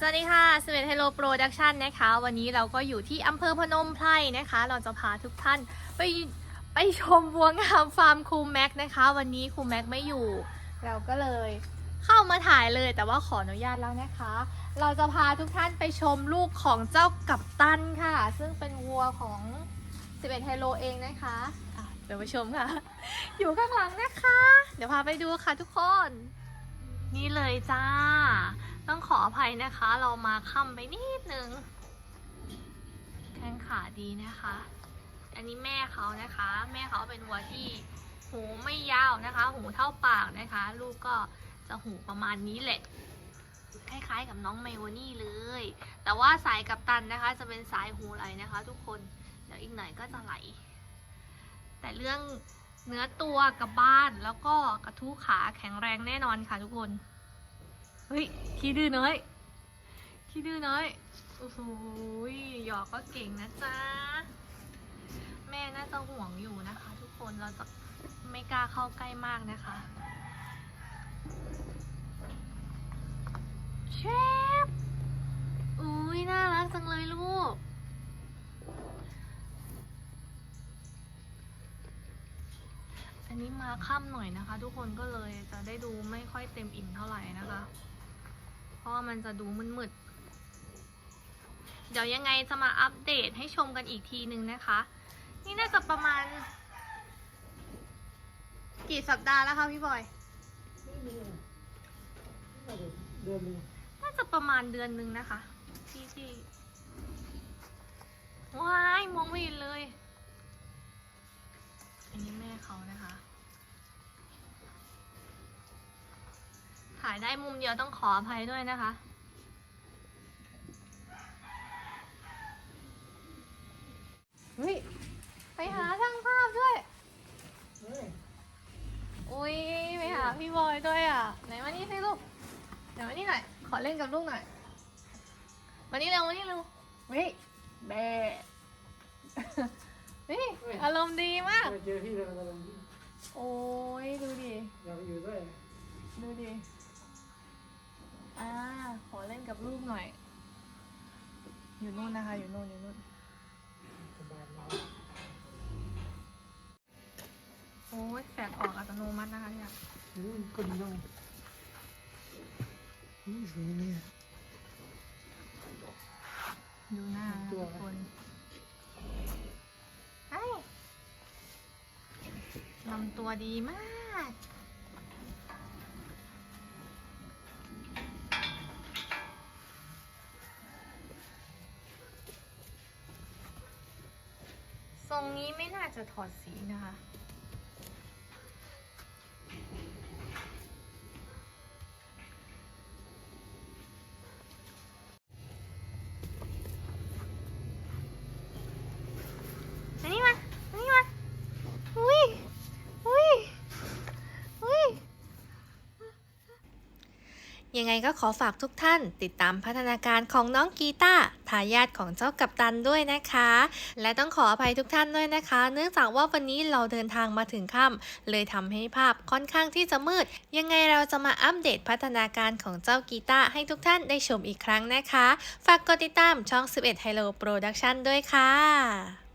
สวัสดีค่ะสเวทเฮโลโปรดักชันนะคะ วันนี้เราก็อยู่ที่อำเภอพนมไพรนะคะ เราจะพาทุกท่านไปไปชมวัวงามฟาร์มครูแม็กนะคะ วันนี้ครูแม็กไม่อยู่ เราก็เลยเข้ามาถ่ายเลยแต่ว่าขออนุญาตแล้วนะคะ เราจะพาทุกท่านไปชมลูกของเจ้ากับตันค่ะ ซึ่งเป็นวัวของ11เฮโลเองนะคะอะเดี๋ยวไปชมค่ะ อยู่ข้างหลังนะคะ เดี๋ยวพาไปดูค่ะทุกคน นี่เลยจ้า องขออภัยนะคะ เรามาค่ำไปนิดนึงแข้งขาดีนะคะ อันนี้แม่เขานะคะ แม่เขาเป็นวัวที่หูไม่ยาวนะคะ หูเท่าปากนะคะ ลูกก็จะหูประมาณนี้แหละ คล้ายๆกับน้องไมโวนี่เลย แต่ว่าสายกับตันนะคะ จะเป็นสายหูไหลนะคะ ทุกคนเดี๋ยวอีกหน่อยก็จะไหล แต่เรื่องเนื้อตัวกับบ้านแล้วก็กระทู้ขาแข็งแรงแน่นอนค่ะทุกคน เฮ้ย ขี้ดื้อน้อย ขี้ดื้อน้อย โอ้โหยหยอกก็เก่งนะจ๊ะ แม่น่าจะห่วงอยู่นะคะ ทุกคน เราจะไม่กล้าเข้าใกล้มากนะคะเชฟอุ้ยน่ารักจังเลยลูก อันนี้มาค่ำหน่อยนะคะ ทุกคนก็เลยจะได้ดูไม่ค่อยเต็มอิ่มเท่าไหร่นะคะ ราะว่ามันจะดูมืดๆ เดี๋ยวยังไงจะมาอัปเดตให้ชมกันอีกทีนึงนะคะ นี่น่าจะประมาณ กี่สัปดาห์แล้วคะพี่บอย น่าจะประมาณเดือนนึงนะคะที่ที่ว้ายมองไม่เห็นเลย อันนี้แม่เขานะคะายได้มุมเดียวต้องขออภัยด้วยนะคะ เฮ้ย ไปหาช่างภาพด้วยเฮ้ยอุ้ยไปหาพี่บอยด้วยอะ ไหนมานี่สิลูกไหนมานี่หน่อย ขอเล่นกับลูกหน่อย มานี่เร็วมานี่เร็วเฮ้ยแบะนี่อารมณ์ดีมากไปเจอพี่แล้วกำลังโอ้ยดูดิ อยากไปอยู่ด้วย ดูดิ อ่า ขอเล่นกับลูกหน่อย อยู่นู่นนะคะ อยู่นู่นอยู่นู่นสบายมากโอ้ยแสกออกอัตโนมัตินะคะเนี่ยอืมก็ดีด้วยนี่สวยเนี่ยดูหน้านะตัวทุกอะไรคนไอ้ลำตัวดีมาก รงนี้ไม่น่าจะถอดสีนะคะ อันนี้มาอันนี้มาอุ้ยอุ้ยอุ้ย ยังไงก็ขอฝากทุกท่าน ติดตามพัฒนาการของน้องกีตาร์ทายาทของเจ้ากัปตันด้วยนะคะ และต้องขออภัยทุกท่านด้วยนะคะ เนื่องจากว่าวันนี้เราเดินทางมาถึงค่ำเลยทำให้ภาพค่อนข้างที่จะมืด ยังไงเราจะมาอัปเดตพัฒนาการของเจ้ากีตาให้ทุกท่านได้ชมอีกครั้งนะคะ ฝากกดติดตามช่อง 11 Hello Production ด้วยค่ะ